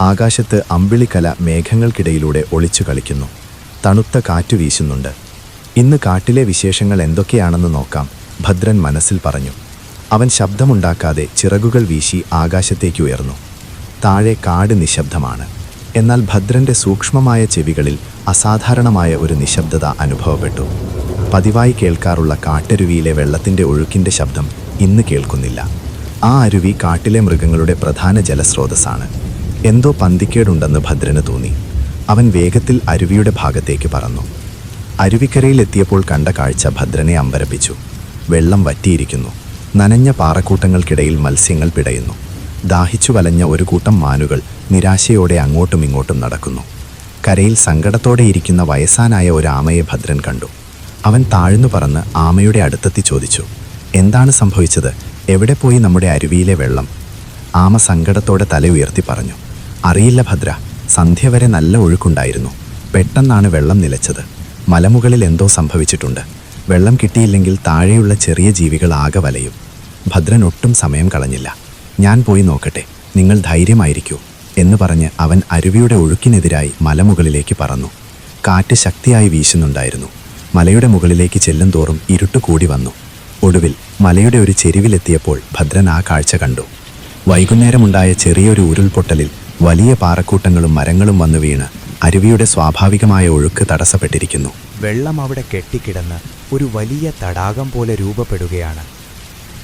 ആകാശത്ത് അമ്പിളിക്കല മേഘങ്ങൾക്കിടയിലൂടെ ഒളിച്ചു കളിക്കുന്നു. തണുത്ത കാറ്റു വീശുന്നുണ്ട്. ഇന്ന് കാട്ടിലെ വിശേഷങ്ങൾ എന്തൊക്കെയാണെന്ന് നോക്കാം ഭദ്രൻ മനസ്സിൽ പറഞ്ഞു. അവൻ ശബ്ദമുണ്ടാക്കാതെ ചിറകുകൾ വീശി ആകാശത്തേക്ക് ഉയർന്നു. താഴെ കാട് നിശബ്ദമാണ്. എന്നാൽ ഭദ്രന്റെ സൂക്ഷ്മമായ ചെവികളിൽ അസാധാരണമായ ഒരു നിശബ്ദത അനുഭവപ്പെട്ടു. പതിവായി കേൾക്കാറുള്ള കാട്ടരുവിയിലെ വെള്ളത്തിന്റെ ഒഴുക്കിന്റെ ശബ്ദം ഇന്ന് കേൾക്കുന്നില്ല. ആ അരുവി കാട്ടിലെ മൃഗങ്ങളുടെ പ്രധാന ജലസ്രോതസ്സാണ്. എന്തോ പന്തിക്കേടുണ്ടെന്ന് ഭദ്രന് തോന്നി. അവൻ വേഗത്തിൽ അരുവിയുടെ ഭാഗത്തേക്ക് പറന്നു. അരുവിക്കരയിലെത്തിയപ്പോൾ കണ്ട കാഴ്ച ഭദ്രനെ അമ്പരപ്പിച്ചു. വെള്ളം വറ്റിയിരിക്കുന്നു. നനഞ്ഞ പാറക്കൂട്ടങ്ങൾക്കിടയിൽ മത്സ്യങ്ങൾ പിടയുന്നു. ദാഹിച്ചു വലഞ്ഞ ഒരു കൂട്ടം മാനുകൾ നിരാശയോടെ അങ്ങോട്ടും ഇങ്ങോട്ടും നടക്കുന്നു. കരയിൽ സങ്കടത്തോടെ ഇരിക്കുന്ന വയസ്സാനായ ഒരു ആമയെ ഭദ്രൻ കണ്ടു. അവൻ താഴ്ന്നു പറന്ന് ആമയുടെ അടുത്തെത്തി ചോദിച്ചു എന്താണ് സംഭവിച്ചത്? എവിടെ പോയി നമ്മുടെ അരുവിയിലെ വെള്ളം? ആമ സങ്കടത്തോടെ തല ഉയർത്തി പറഞ്ഞു അറിയില്ല ഭദ്ര. സന്ധ്യ വരെ നല്ല ഒഴുക്കുണ്ടായിരുന്നു. പെട്ടെന്നാണ് വെള്ളം നിലച്ചത്. മലമുകളിൽ എന്തോ സംഭവിച്ചിട്ടുണ്ട്. വെള്ളം കിട്ടിയില്ലെങ്കിൽ താഴെയുള്ള ചെറിയ ജീവികൾ ആകെ വലയും. ഭദ്രൻ ഒട്ടും സമയം കളഞ്ഞില്ല. ഞാൻ പോയി നോക്കട്ടെ. നിങ്ങൾ ധൈര്യമായിരിക്കൂ എന്ന് പറഞ്ഞ് അവൻ അരുവിയുടെ ഒഴുക്കിനെതിരായി മലമുകളിലേക്ക് പറന്നു. കാറ്റ് ശക്തിയായി വീശുന്നുണ്ടായിരുന്നു. മലയുടെ മുകളിലേക്ക് ചെല്ലും തോറും ഇരുട്ട് കൂടി വന്നു. ഒടുവിൽ മലയുടെ ഒരു ചെരുവിലെത്തിയപ്പോൾ ഭദ്രൻ ആ കാഴ്ച കണ്ടു. വൈകുന്നേരമുണ്ടായ ചെറിയൊരു ഉരുൾപൊട്ടലിൽ വലിയ പാറക്കൂട്ടങ്ങളും മരങ്ങളും വന്നു വീണ് അരുവിയുടെ സ്വാഭാവികമായ ഒഴുക്ക് തടസ്സപ്പെട്ടിരിക്കുന്നു. വെള്ളം അവിടെ കെട്ടിക്കിടന്ന് ഒരു വലിയ തടാകം പോലെ രൂപപ്പെടുകയാണ്.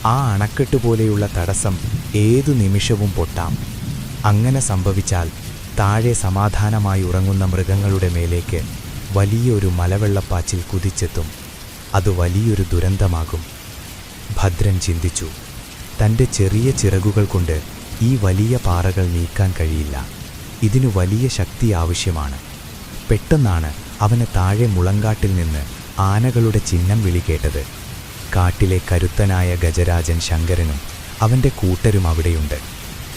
ആ അണക്കെട്ട് പോലെയുള്ള തടസ്സം ഏതു നിമിഷവും പൊട്ടാം. അങ്ങനെ സംഭവിച്ചാൽ താഴെ സമാധാനമായി ഉറങ്ങുന്ന മൃഗങ്ങളുടെ മേലേക്ക് വലിയൊരു മലവെള്ളപ്പാച്ചിൽ കുതിച്ചെത്തും. അത് വലിയൊരു ദുരന്തമാകും. ഭദ്രൻ ചിന്തിച്ചു. തന്റെ ചെറിയ ചിറകുകൾ കൊണ്ട് ഈ വലിയ പാറകൾ നീക്കാൻ കഴിയില്ല. ഇതിനു വലിയ ശക്തി ആവശ്യമാണ്. പെട്ടെന്നാണ് അവന് താഴെ മുളങ്കാട്ടിൽ നിന്ന് ആനകളുടെ ചിഹ്നം വിളി കേട്ടത്. കാട്ടിലെ കരുത്തനായ ഗജരാജൻ ശങ്കരനും അവന്റെ കൂട്ടരും അവിടെയുണ്ട്.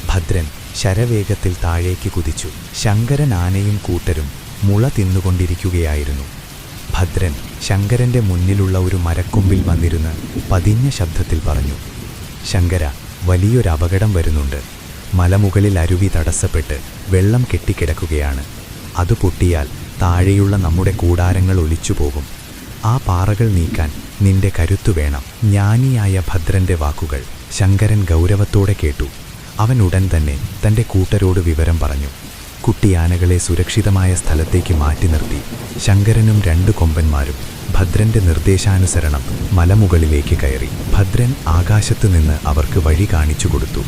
ഭദ്രൻ ശരവേഗത്തിൽ താഴേക്ക് കുതിച്ചു. ശങ്കരൻ ആനയും കൂട്ടരും മുള തിന്നുകൊണ്ടിരിക്കുകയായിരുന്നു. ഭദ്രൻ ശങ്കരന്റെ മുന്നിലുള്ള ഒരു മരക്കൊമ്പിൽ വന്നിരുന്ന് പതിഞ്ഞ ശബ്ദത്തിൽ പറഞ്ഞു ശങ്കര വലിയൊരു അപകടം വരുന്നുണ്ട്. മലമുകളിൽ അരുവി തടസ്സപ്പെട്ട് വെള്ളം കെട്ടിക്കിടക്കുകയാണ്. അത് പൊട്ടിയാൽ താഴെയുള്ള നമ്മുടെ കൂടാരങ്ങൾ ഒലിച്ചു പോകും ആ പാറകൾ നീക്കാൻ നിന്റെ കരുത്തു വേണം. ജ്ഞാനിയായ ഭദ്രന്റെ വാക്കുകൾ ശങ്കരൻ ഗൗരവത്തോടെ കേട്ടു. അവൻ ഉടൻ തന്നെ തന്റെ കൂട്ടരോട് വിവരം പറഞ്ഞു. കുട്ടിയാനകളെ സുരക്ഷിതമായ സ്ഥലത്തേക്ക് മാറ്റി നിർത്തി. ശങ്കരനും രണ്ടു കൊമ്പന്മാരും ഭദ്രന്റെ നിർദ്ദേശാനുസരണം മലമുകളിലേക്ക് കയറി. ഭദ്രൻ ആകാശത്തു നിന്ന് അവർക്ക് വഴി കാണിച്ചു കൊടുത്തു.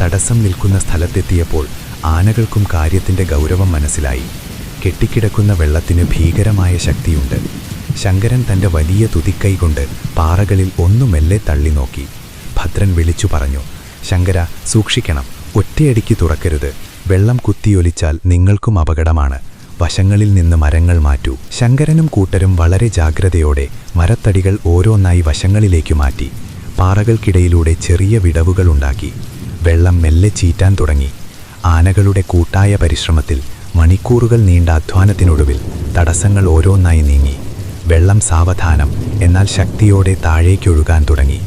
തടസ്സം നിൽക്കുന്ന സ്ഥലത്തെത്തിയപ്പോൾ ആനകൾക്കും കാര്യത്തിന്റെ ഗൗരവം മനസ്സിലായി. കെട്ടിക്കിടക്കുന്ന വെള്ളത്തിന് ഭീകരമായ ശക്തിയുണ്ട്. ശങ്കരൻ തന്റെ വലിയ തുതിക്കൈ കൊണ്ട് പാറകളിൽ ഒന്നു മെല്ലെ തള്ളി നോക്കി. ഭദ്രൻ വിളിച്ചു പറഞ്ഞു ശങ്കര സൂക്ഷിക്കണം. ഒറ്റയടിക്ക് തുറക്കരുത്. വെള്ളം കുത്തിയൊലിച്ചാൽ നിങ്ങൾക്കും അപകടമാണ്. വശങ്ങളിൽ നിന്ന് മരങ്ങൾ മാറ്റൂ. ശങ്കരനും കൂട്ടരും വളരെ ജാഗ്രതയോടെ മരത്തടികൾ ഓരോന്നായി വശങ്ങളിലേക്ക് മാറ്റി. പാറകൾക്കിടയിലൂടെ ചെറിയ വിടവുകളുണ്ടാക്കി വെള്ളം മെല്ലെ ചീറ്റാൻ തുടങ്ങി. ആനകളുടെ കൂട്ടായ പരിശ്രമത്തിൽ മണിക്കൂറുകൾ നീണ്ട അധ്വാനത്തിനൊടുവിൽ തടസ്സങ്ങൾ ഓരോന്നായി നീങ്ങി. വെള്ളം സാവധാനം എന്നാൽ ശക്തിയോടെ താഴേക്കൊഴുകാൻ തുടങ്ങി.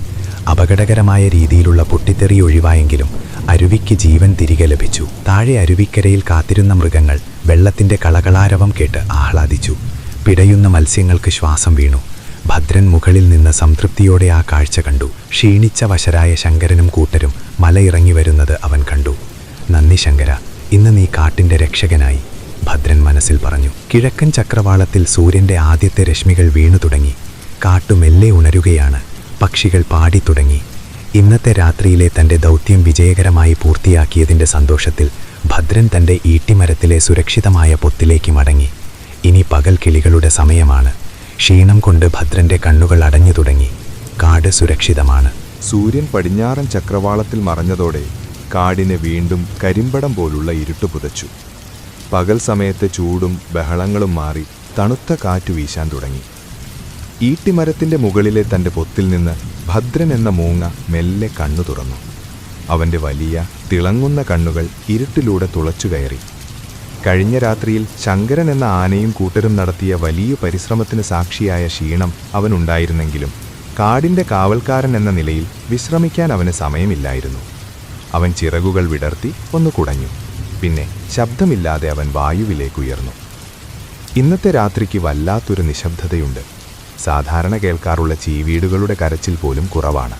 അപകടകരമായ രീതിയിലുള്ള പൊട്ടിത്തെറി ഒഴിവായെങ്കിലും അരുവിക്ക് ജീവൻ തിരികെ ലഭിച്ചു. താഴെ അരുവിക്കരയിൽ കാത്തിരുന്ന മൃഗങ്ങൾ വെള്ളത്തിന്റെ കളകളാരവം കേട്ട് ആഹ്ലാദിച്ചു. പിടയുന്ന മത്സ്യങ്ങൾക്ക് ശ്വാസം വീണു. ഭദ്രൻ മുകളിൽ നിന്ന് സംതൃപ്തിയോടെ ആ കാഴ്ച കണ്ടു. ക്ഷീണിച്ച വശരായ ശങ്കരനും കൂട്ടരും മലയിറങ്ങി വരുന്നത് അവൻ കണ്ടു. നന്ദി ശങ്കര ഇന്ന് നീ കാട്ടിന്റെ രക്ഷകനായി ഭദ്രൻ മനസ്സിൽ പറഞ്ഞു. കിഴക്കൻ ചക്രവാളത്തിൽ സൂര്യന്റെ ആദ്യത്തെ രശ്മികൾ വീണു തുടങ്ങി. കാട്ടുമെല്ലേ ഉണരുകയാണ്. പക്ഷികൾ പാടിത്തുടങ്ങി ഇന്നത്തെ രാത്രിയിലെ തന്റെ ദൗത്യം വിജയകരമായി പൂർത്തിയാക്കിയതിന്റെ സന്തോഷത്തിൽ ഭദ്രൻ തന്റെ ഈട്ടിമരത്തിലെ സുരക്ഷിതമായ പൊത്തിലേക്ക് മടങ്ങി. ഇനി പകൽ കിളികളുടെ സമയമാണ്. ക്ഷീണം കൊണ്ട് ഭദ്രന്റെ കണ്ണുകൾ അടഞ്ഞു തുടങ്ങി. കാട് സുരക്ഷിതമാണ്. സൂര്യൻ പടിഞ്ഞാറൻ ചക്രവാളത്തിൽ മറഞ്ഞതോടെ കാടിനെ വീണ്ടും കരിമ്പടം പോലുള്ള ഇരുട്ട് പുതച്ചു. പകൽ സമയത്തെ ചൂടും ബഹളങ്ങളും മാറി തണുത്ത കാറ്റു വീശാൻ തുടങ്ങി. ഈട്ടിമരത്തിന്റെ മുകളിലെ തന്റെ പൊത്തിൽ നിന്ന് ഭദ്രൻ എന്ന മൂങ്ങ മെല്ലെ കണ്ണു തുറന്നു. അവന്റെ വലിയ തിളങ്ങുന്ന കണ്ണുകൾ ഇരുട്ടിലൂടെ തുളച്ചു കയറി. കഴിഞ്ഞ രാത്രിയിൽ ശങ്കരൻ എന്ന ആനയും കൂട്ടരും നടത്തിയ വലിയ പരിശ്രമത്തിന് സാക്ഷിയായ ക്ഷീണം അവനുണ്ടായിരുന്നെങ്കിലും കാടിന്റെ കാവൽക്കാരൻ എന്ന നിലയിൽ വിശ്രമിക്കാൻ അവന് സമയമില്ലായിരുന്നു. അവൻ ചിറകുകൾ വിടർത്തി ഒന്ന് കുടഞ്ഞു. പിന്നെ ശബ്ദമില്ലാതെ അവൻ വായുവിലേക്കുയർന്നു ഇന്നത്തെ രാത്രിക്ക് വല്ലാത്തൊരു നിശബ്ദതയുണ്ട്. സാധാരണ കേൾക്കാറുള്ള ചീവീടുകളുടെ കരച്ചിൽ പോലും കുറവാണ്.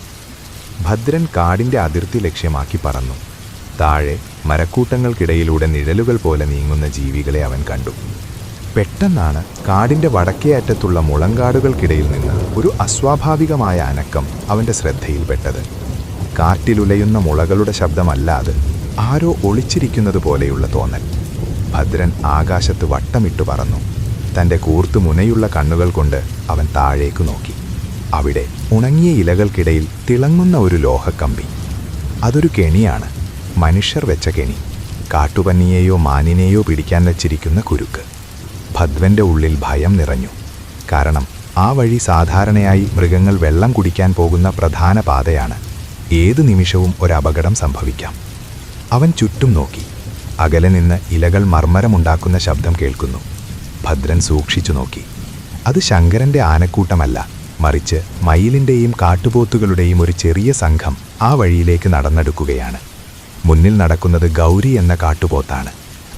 ഭദ്രൻ കാടിന്റെ അതിർത്തി ലക്ഷ്യമാക്കി പറന്നു. താഴെ മരക്കൂട്ടങ്ങൾക്കിടയിലൂടെ നിഴലുകൾ പോലെ നീങ്ങുന്ന ജീവികളെ അവൻ കണ്ടു. പെട്ടെന്നാണ് കാടിന്റെ വടക്കേ അറ്റത്തുള്ള മുളങ്കാടുകൾക്കിടയിൽ നിന്ന് ഒരു അസ്വാഭാവികമായ അനക്കം അവന്റെ ശ്രദ്ധയിൽപ്പെട്ടത്. കാറ്റിലുലയുന്ന മുളകളുടെ ശബ്ദമല്ലാതെ ആരോ ഒളിച്ചിരിക്കുന്നത് പോലെയുള്ള തോന്നൽ. ഭദ്രൻ ആകാശത്ത് വട്ടമിട്ടു പറന്നു. തന്റെ കൂർത്തു മുനയുള്ള കണ്ണുകൾ കൊണ്ട് അവൻ താഴേക്ക് നോക്കി. അവിടെ ഉണങ്ങിയ ഇലകൾക്കിടയിൽ തിളങ്ങുന്ന ഒരു ലോഹക്കമ്പി. അതൊരു കെണിയാണ്. മനുഷ്യർ വെച്ച കെണി. കാട്ടുപന്നിയെയോ മാനിനെയോ പിടിക്കാൻ വച്ചിരിക്കുന്ന കുരുക്ക്. ഭദ്വന്റെ ഉള്ളിൽ ഭയം നിറഞ്ഞു. കാരണം ആ വഴി സാധാരണയായി മൃഗങ്ങൾ വെള്ളം കുടിക്കാൻ പോകുന്ന പ്രധാന പാതയാണ്. ഏത് നിമിഷവും ഒരപകടം സംഭവിക്കാം. അവൻ ചുറ്റും നോക്കി. അകലെ നിന്ന് ഇലകൾ മർമ്മരമുണ്ടാക്കുന്ന ശബ്ദം കേൾക്കുന്നു. ഭദ്രൻ സൂക്ഷിച്ചു നോക്കി. അത് ശങ്കരന്റെ ആനക്കൂട്ടമല്ല. മറിച്ച് മയിലിന്റെയും കാട്ടുപോത്തുകളുടെയും ഒരു ചെറിയ സംഘം ആ വഴിയിലേക്ക് നടന്നെടുക്കുകയാണ്. മുന്നിൽ നടക്കുന്നത് ഗൗരി എന്ന കാട്ടുപോത്താണ്.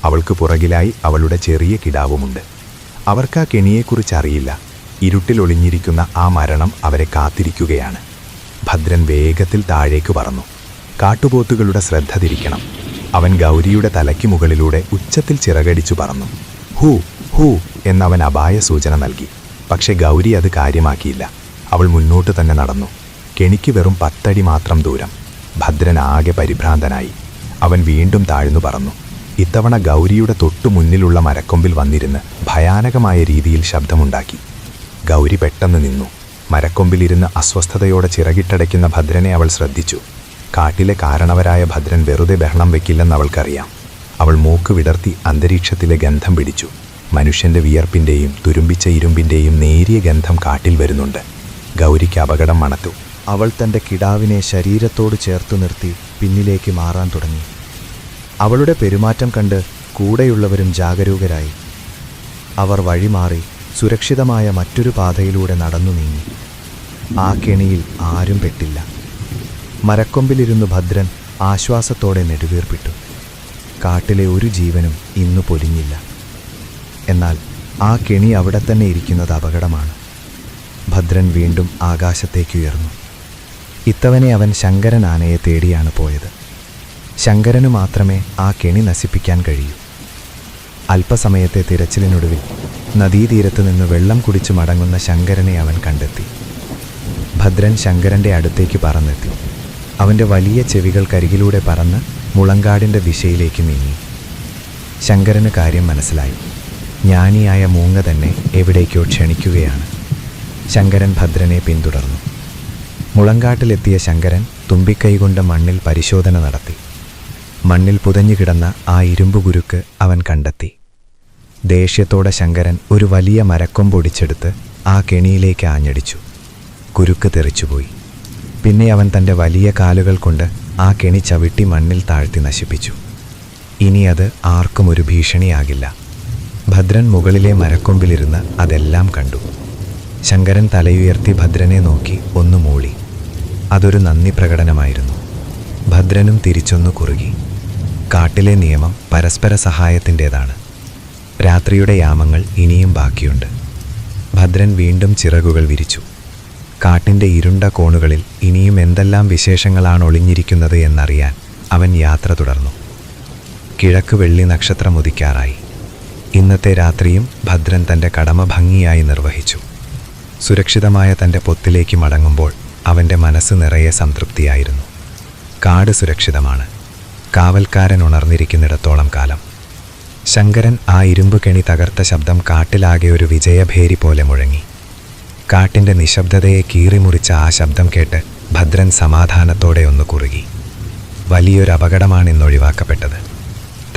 അവൾക്ക് പുറകിലായി അവളുടെ ചെറിയ കിടാവുമുണ്ട്. അവർക്ക് ആ കെണിയെക്കുറിച്ച് അറിയില്ല ഇരുട്ടിൽ ഒളിഞ്ഞിരിക്കുന്ന ആ മരണം അവരെ കാത്തിരിക്കുകയാണ്. ഭദ്രൻ വേഗത്തിൽ താഴേക്ക് പറന്നു. കാട്ടുപോത്തുകളുടെ ശ്രദ്ധ തിരിക്കണം. അവൻ ഗൗരിയുടെ തലയ്ക്ക് മുകളിലൂടെ ഉച്ചത്തിൽ ചിറകടിച്ചു പറന്നു. ഹൂ ഹൂ എന്നവൻ അപായ സൂചന നൽകി. പക്ഷെ ഗൗരി അത് കാര്യമാക്കിയില്ല. അവൾ മുന്നോട്ട് തന്നെ നടന്നു. കെണിക്ക് വെറും പത്തടി മാത്രം ദൂരം. ഭദ്രൻ ആകെ പരിഭ്രാന്തനായി. അവൻ വീണ്ടും താഴ്ന്നു പറന്നു. ഇത്തവണ ഗൗരിയുടെ തൊട്ടു മുന്നിലുള്ള മരക്കൊമ്പിൽ വന്നിരുന്ന് ഭയാനകമായ രീതിയിൽ ശബ്ദമുണ്ടാക്കി. ഗൗരി പെട്ടെന്ന് നിന്നു. മരക്കൊമ്പിലിരുന്ന് അസ്വസ്ഥതയോടെ ചിറകിട്ടടയ്ക്കുന്ന ഭദ്രനെ അവൾ ശ്രദ്ധിച്ചു. കാട്ടിലെ കാരണവരായ ഭദ്രൻ വെറുതെ ബഹളം വെക്കില്ലെന്ന് അവൾക്കറിയാം. അവൾ മൂക്ക് വിടർത്തി അന്തരീക്ഷത്തിലെ ഗന്ധം പിടിച്ചു. മനുഷ്യന്റെ വിയർപ്പിന്റെയും തുരുമ്പിച്ച ഇരുമ്പിന്റെയും നേരിയ ഗന്ധം കാട്ടിൽ വരുന്നുണ്ട്. ഗൗരിക്ക് അപകടം മണത്തു. അവൾ തന്റെ കിടാവിനെ ശരീരത്തോട് ചേർത്തു നിർത്തി പിന്നിലേക്ക് മാറാൻ തുടങ്ങി. അവളുടെ പെരുമാറ്റം കണ്ട് കൂടെയുള്ളവരും ജാഗരൂകരായി. അവർ വഴിമാറി സുരക്ഷിതമായ മറ്റൊരു പാതയിലൂടെ നടന്നു നീങ്ങി. ആ കെണിയിൽ ആരും പെട്ടില്ല. മരക്കൊമ്പിലിരുന്നു ഭദ്രൻ ആശ്വാസത്തോടെ നെടുവീർപ്പിട്ടു. കാട്ടിലെ ഒരു ജീവനും ഇന്നു പൊലിഞ്ഞില്ല. എന്നാൽ ആ കെണി അവിടെ തന്നെ ഇരിക്കുന്നത് അപകടമാണ്. ഭദ്രൻ വീണ്ടും ആകാശത്തേക്കുയർന്നു ഇത്തവണ അവൻ ശങ്കരൻ ആനയെ തേടിയാണ് പോയത്. ശങ്കരനു മാത്രമേ ആ കെണി നശിപ്പിക്കാൻ കഴിയൂ. അല്പസമയത്തെ തിരച്ചിലിനൊടുവിൽ നദീതീരത്ത് നിന്ന് വെള്ളം കുടിച്ചു മടങ്ങുന്ന ശങ്കരനെ അവൻ കണ്ടെത്തി. ഭദ്രൻ ശങ്കരന്റെ അടുത്തേക്ക് പറന്നെത്തി. അവന്റെ വലിയ ചെവികൾ ചെവികൾക്കരികിലൂടെ പറന്ന് മുളങ്കാടിന്റെ ദിശയിലേക്ക് നീങ്ങി. ശങ്കരന് കാര്യം മനസ്സിലായി. ജ്ഞാനിയായ മൂങ്ങ തന്നെ എവിടേക്കോ ക്ഷണിക്കുകയാണ്. ശങ്കരൻ ഭദ്രനെ പിന്തുടർന്നു. മുളങ്കാട്ടിലെത്തിയ ശങ്കരൻ തുമ്പിക്കൈ കൊണ്ട് മണ്ണിൽ പരിശോധന നടത്തി. മണ്ണിൽ പുതഞ്ഞു കിടന്ന ആ ഇരുമ്പു ഗുരുക്ക് അവൻ കണ്ടെത്തി. ദേഷ്യത്തോടെ ശങ്കരൻ ഒരു വലിയ മരക്കൊമ്പൊടിച്ചെടുത്ത് ആ കെണിയിലേക്ക് ആഞ്ഞടിച്ചു. കുരുക്ക് തെറിച്ചുപോയി. പിന്നെ അവൻ തന്റെ വലിയ കാലുകൾ കൊണ്ട് ആ കെണി ചവിട്ടി മണ്ണിൽ താഴ്ത്തി നശിപ്പിച്ചു. ഇനി അത് ആർക്കും ഒരു ഭീഷണിയാകില്ല. ഭദ്രൻ മുകളിലെ മരക്കൊമ്പിലിരുന്ന് അതെല്ലാം കണ്ടു. ശങ്കരൻ തലയുയർത്തി ഭദ്രനെ നോക്കി ഒന്നു മൂളി. അതൊരു നന്ദി പ്രകടനമായിരുന്നു. ഭദ്രനും തിരിച്ചൊന്നു കുറുകി. കാട്ടിലെ നിയമം പരസ്പര സഹായത്തിന്റേതാണ്. രാത്രിയുടെ യാമങ്ങൾ ഇനിയും ബാക്കിയുണ്ട്. ഭദ്രൻ വീണ്ടും ചിറകുകൾ വിരിച്ചു. കാട്ടിന്റെ ഇരുണ്ട കോണുകളിൽ ഇനിയും എന്തെല്ലാം വിശേഷങ്ങളാണ് ഒളിഞ്ഞിരിക്കുന്നത് എന്നറിയാൻ അവൻ യാത്ര തുടർന്നു. കിഴക്ക് വെള്ളി നക്ഷത്രം ഉദിക്കാറായി. ഇന്നത്തെ രാത്രിയും ഭദ്രൻ തന്റെ കടമ ഭംഗിയായി നിർവഹിച്ചു. സുരക്ഷിതമായ തന്റെ പൊത്തിലേക്ക് മടങ്ങുമ്പോൾ അവന്റെ മനസ്സ് നിറയെ സംതൃപ്തിയായിരുന്നു. കാട് സുരക്ഷിതമാണ്. കാവൽക്കാരൻ ഉണർന്നിരിക്കുന്നിടത്തോളം കാലം. ശങ്കരൻ ആ ഇരുമ്പ് കെണി തകർത്ത ശബ്ദം കാട്ടിലാകെ ഒരു വിജയഭേരി പോലെ മുഴങ്ങി. കാട്ടിന്റെ നിശബ്ദതയെ കീറിമുറിച്ച ആ ശബ്ദം കേട്ട് ഭദ്രൻ സമാധാനത്തോടെ ഒന്ന് കുറുകി. വലിയൊരു അപകടമാണ് ഇന്ന് ഒഴിവാക്കപ്പെട്ടത്.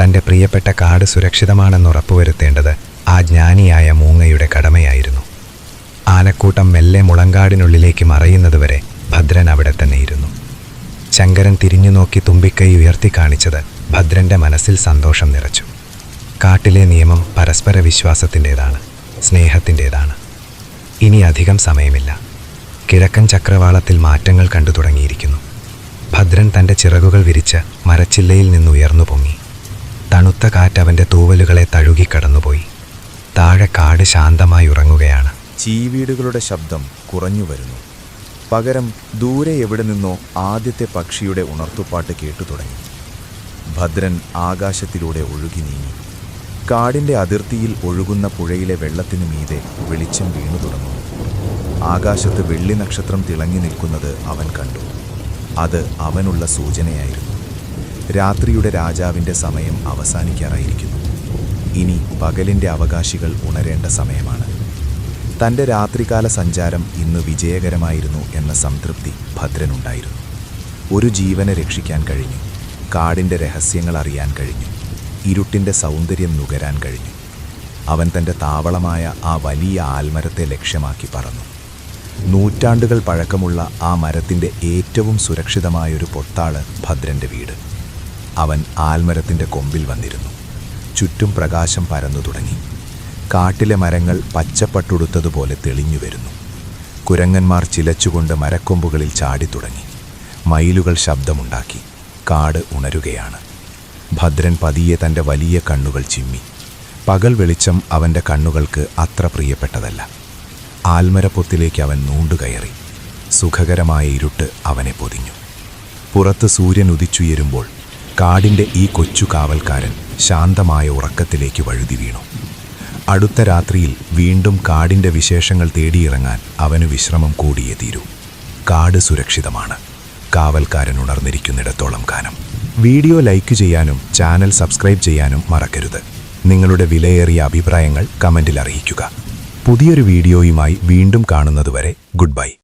തന്റെ പ്രിയപ്പെട്ട കാട് സുരക്ഷിതമാണെന്ന് ഉറപ്പുവരുത്തേണ്ടത് ആ ജ്ഞാനിയായ മൂങ്ങയുടെ കടമയായിരുന്നു. ആനക്കൂട്ടം മെല്ലെ മുളങ്കാടിനുള്ളിലേക്ക് മറയുന്നതുവരെ ഭദ്രൻ അവിടെ തന്നെ ഇരുന്നു. ശങ്കരൻ തിരിഞ്ഞു നോക്കി തുമ്പിക്കൈ ഉയർത്തി കാണിച്ചത് ഭദ്രന്റെ മനസ്സിൽ സന്തോഷം നിറച്ചു. കാട്ടിലെ നിയമം പരസ്പര വിശ്വാസത്തിന്റേതാണ് സ്നേഹത്തിന്റേതാണ്. ഇനി അധികം സമയമില്ല. കിഴക്കൻ ചക്രവാളത്തിൽ മാറ്റങ്ങൾ കണ്ടു തുടങ്ങിയിരിക്കുന്നു. ഭദ്രൻ തന്റെ ചിറകുകൾ വിരിച്ച് മരച്ചില്ലയിൽ നിന്ന് ഉയർന്നു പൊങ്ങി. തണുത്ത കാറ്റ് അവന്റെ തൂവലുകളെ തഴുകി കടന്നുപോയി താഴെ കാട് ശാന്തമായി ഉറങ്ങുകയാണ്. ചീവീടുകളുടെ ശബ്ദം കുറഞ്ഞു വരുന്നു. പകരം ദൂരെ എവിടെ നിന്നോ ആദ്യത്തെ പക്ഷിയുടെ ഉണർത്തുപാട്ട് കേട്ടു തുടങ്ങി. ഭദ്രൻ ആകാശത്തിലൂടെ ഒഴുകി നീങ്ങി. കാടിന്റെ അതിർത്തിയിൽ ഒഴുകുന്ന പുഴയിലെ വെള്ളത്തിന് മീതെ വെളിച്ചം വീണു തുടങ്ങി ആകാശത്ത് വെള്ളി നക്ഷത്രം തിളങ്ങി നിൽക്കുന്നത് അവൻ കണ്ടു. അത് അവനുള്ള സൂചനയായിരുന്നു. രാത്രിയുടെ രാജാവിന്റെ സമയം അവസാനിക്കാറായിരിക്കുന്നു. ഇനി പകലിന്റെ അവകാശികൾ ഉണരേണ്ട സമയമാണ്. തന്റെ രാത്രികാല സഞ്ചാരം ഇന്ന് വിജയകരമായിരുന്നു എന്ന സംതൃപ്തി ഭദ്രനുണ്ടായിരുന്നു. ഒരു ജീവനെ രക്ഷിക്കാൻ കഴിഞ്ഞു കാടിന്റെ രഹസ്യങ്ങൾ അറിയാൻ കഴിഞ്ഞു ഇരുട്ടിന്റെ സൗന്ദര്യം നുകരാൻ കഴിഞ്ഞു. അവൻ തന്റെ താവളമായ ആ വലിയ ആൽമരത്തെ ലക്ഷ്യമാക്കി പറന്നു. നൂറ്റാണ്ടുകൾ പഴക്കമുള്ള ആ മരത്തിന്റെ ഏറ്റവും സുരക്ഷിതമായൊരു പൊത്താണ് ഭദ്രന്റെ വീട്. അവൻ ആൽമരത്തിന്റെ കൊമ്പിൽ വന്നിരുന്നു. ചുറ്റും പ്രകാശം പരന്നു തുടങ്ങി. കാട്ടിലെ മരങ്ങൾ പച്ചപ്പട്ടുടുത്തതുപോലെ തെളിഞ്ഞു വരുന്നു. കുരങ്ങന്മാർ ചിലച്ചുകൊണ്ട് മരക്കൊമ്പുകളിൽ ചാടി തുടങ്ങി. മയിലുകൾ ശബ്ദമുണ്ടാക്കി. കാട് ഉണരുകയാണ്. ഭദ്രൻ പതിയെ തന്റെ വലിയ കണ്ണുകൾ ചിമ്മി. പകൽ വെളിച്ചം അവന്റെ കണ്ണുകൾക്ക് അത്ര പ്രിയപ്പെട്ടതല്ല. ആൽമരപ്പൊത്തിലേക്ക് അവൻ നൂണ്ടുകയറി. സുഖകരമായ ഇരുട്ട് അവനെ പൊതിഞ്ഞു. പുറത്ത് സൂര്യൻ ഉദിച്ചുയരുമ്പോൾ കാടിന്റെ ഈ കൊച്ചു കാവൽക്കാരൻ ശാന്തമായ ഉറക്കത്തിലേക്ക് വഴുതി വീണു. അടുത്ത രാത്രിയിൽ വീണ്ടും കാടിന്റെ വിശേഷങ്ങൾ തേടിയിറങ്ങാൻ അവന് വിശ്രമം കൂടിയേ തീരൂ. കാട് സുരക്ഷിതമാണ്. കാവൽക്കാരൻ ഉണർന്നിരിക്കുന്നിടത്തോളം കാലം. വീഡിയോ ലൈക്ക് ചെയ്യാനും ചാനൽ സബ്സ്ക്രൈബ് ചെയ്യാനും മറക്കരുത്. നിങ്ങളുടെ വിലയേറിയ അഭിപ്രായങ്ങൾ കമന്റിൽ അറിയിക്കുക. പുതിയൊരു വീഡിയോയുമായി വീണ്ടും കാണുന്നതുവരെ ഗുഡ് ബൈ.